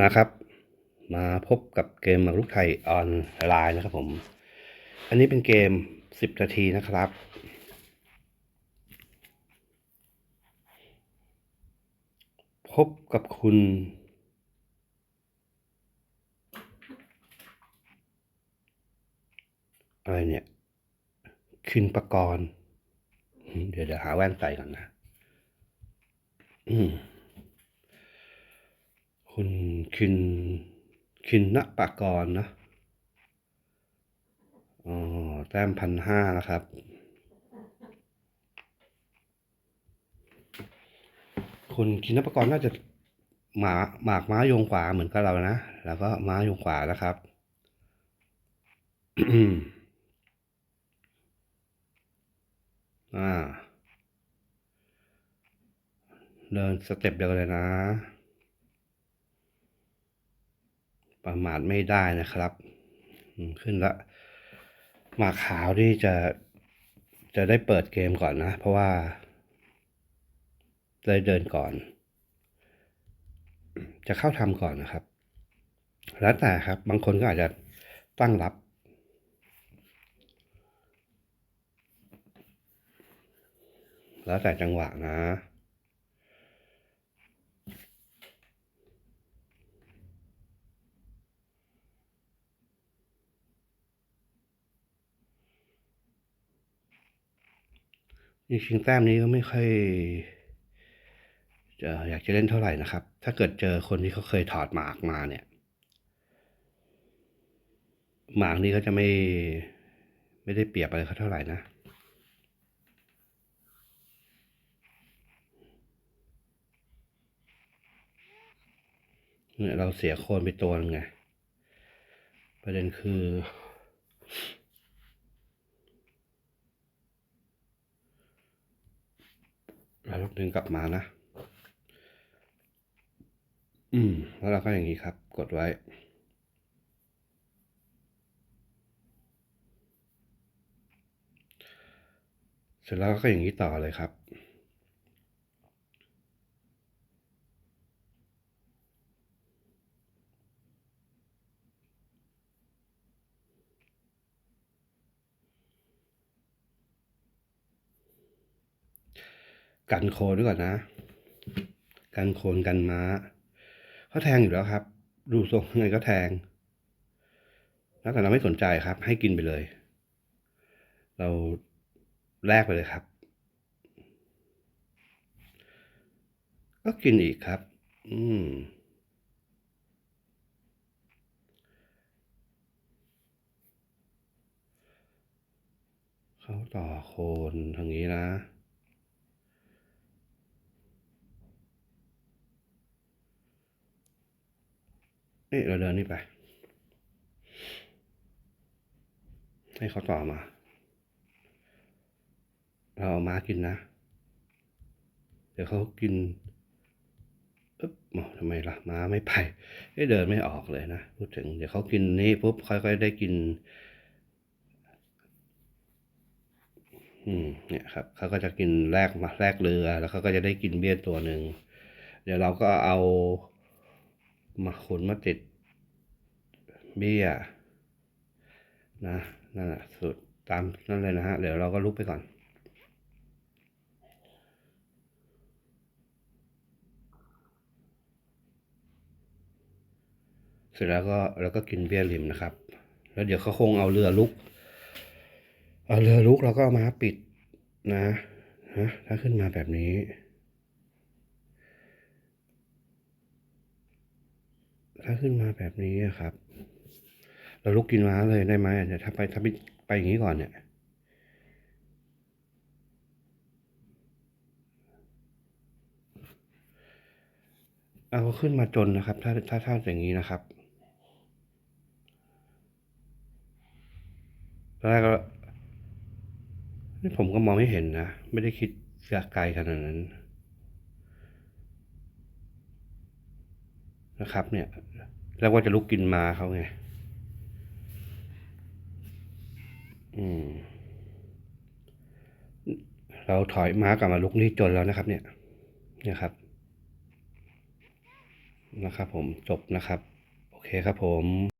มาครับ มาพบกับเกมหมากรุกไทยออนไลน์นะครับผม อันนี้เป็นเกม 10 นาทีนะครับ พบกับคุณ อะไรเนี่ยคินประกรณ์เดี๋ยวเดี๋ยวหาแว่นใส่ก่อนนะ อืม คุณคินคินณปากรนะอ๋อแต้มพันห้านะครับ คุณคินณปากรน่าจะหมาหมากม้าโยงขวาเหมือนกับเรานะ แล้วก็ม้าโยงขวานะครับอ่า เดินสเต็ปเดียวเลยนะ ประมาทไม่ได้นะครับ ขึ้นละมาขาวที่จะจะได้เปิดเกมก่อนนะ เพราะว่า ได้เดินก่อน จะเข้าทำก่อนนะครับ แล้วแต่ครับ บางคนก็อาจจะตั้งรับแล้วแต่จังหวะนะ จริงๆแต้มนี้ก็ไม่ค่อยจะอยากจะเล่นเท่าไหร่นะครับ ถ้าเกิดเจอคนที่เขาเคยถอดหมากมาเนี่ย หมากนี้ก็จะไม่ ไม่ได้เปรียบอะไรเขาเท่าไหร่นะเนี่ยเราเสียโคนไปตัวนึงไง ประเด็นคือ เราต้องดึงกลับมานะ อืม แล้วเราก็อย่างนี้ครับ กดไว้ เสร็จแล้วก็อย่างนี้ต่อเลยครับ กันโคนด้วยก่อนนะ กันโคนกันม้าเขาแทงอยู่แล้วครับ ดูทรงยังไงก็แทง แล้วแต่เราไม่สนใจครับ ให้กินไปเลย เราแลกไปเลยครับ ก็กินอีกครับ อืมเขาต่อโคนทางนี้นะ นี่เราเดินนี่ไป ให้เขาต่อมา เราเอามากินนะ เดี๋ยวเขากินอึ๊บอ๋อทำไมล่ะม้าไม่ไปเอ้เดินไม่ออกเลยนะ พูดถึง เดี๋ยวเขากินนี่ปุ๊บค่อยๆได้กิน อืม เนี่ยครับ เขาก็จะกินแรกมาแรกเรือ แล้วเขาก็จะได้กินเบี้ยตัวหนึ่ง เดี๋ยวเราก็เอา มาขนมาติดเบี้ยนะนั่นแหละสุดตามนั่นเลยนะฮะ เดี๋ยวเราก็ลุกไปก่อน เสร็จแล้วก็แล้วก็กินเบี้ยริมนะครับ แล้วเดี๋ยวเขาคงเอาเรือลุก เอาเรือลุกแล้วก็มาปิดนะฮะถ้าขึ้นมาแบบนี้ ถ้าขึ้นมาแบบนี้อะครับ เราลุกกินม้าเลยได้ไหมเดี๋ยวถ้าไปถ้าไปไปอย่างนี้ก่อนเนี่ยเอาขึ้นมาจนนะครับ ถ้าถ้าถ้าอย่างนี้นะครับตอนแรกก็ผมก็มองไม่เห็นนะ ไม่ได้คิดไกลขนาดนั้น นะครับเนี่ย แล้วว่าจะลุกกินมาเขาไง อืม เราถอยม้ากลับมาลุกนี่จนแล้วนะครับ เนี่ยเนี่ยครับ นะครับผมจบนะครับ โอเคครับผม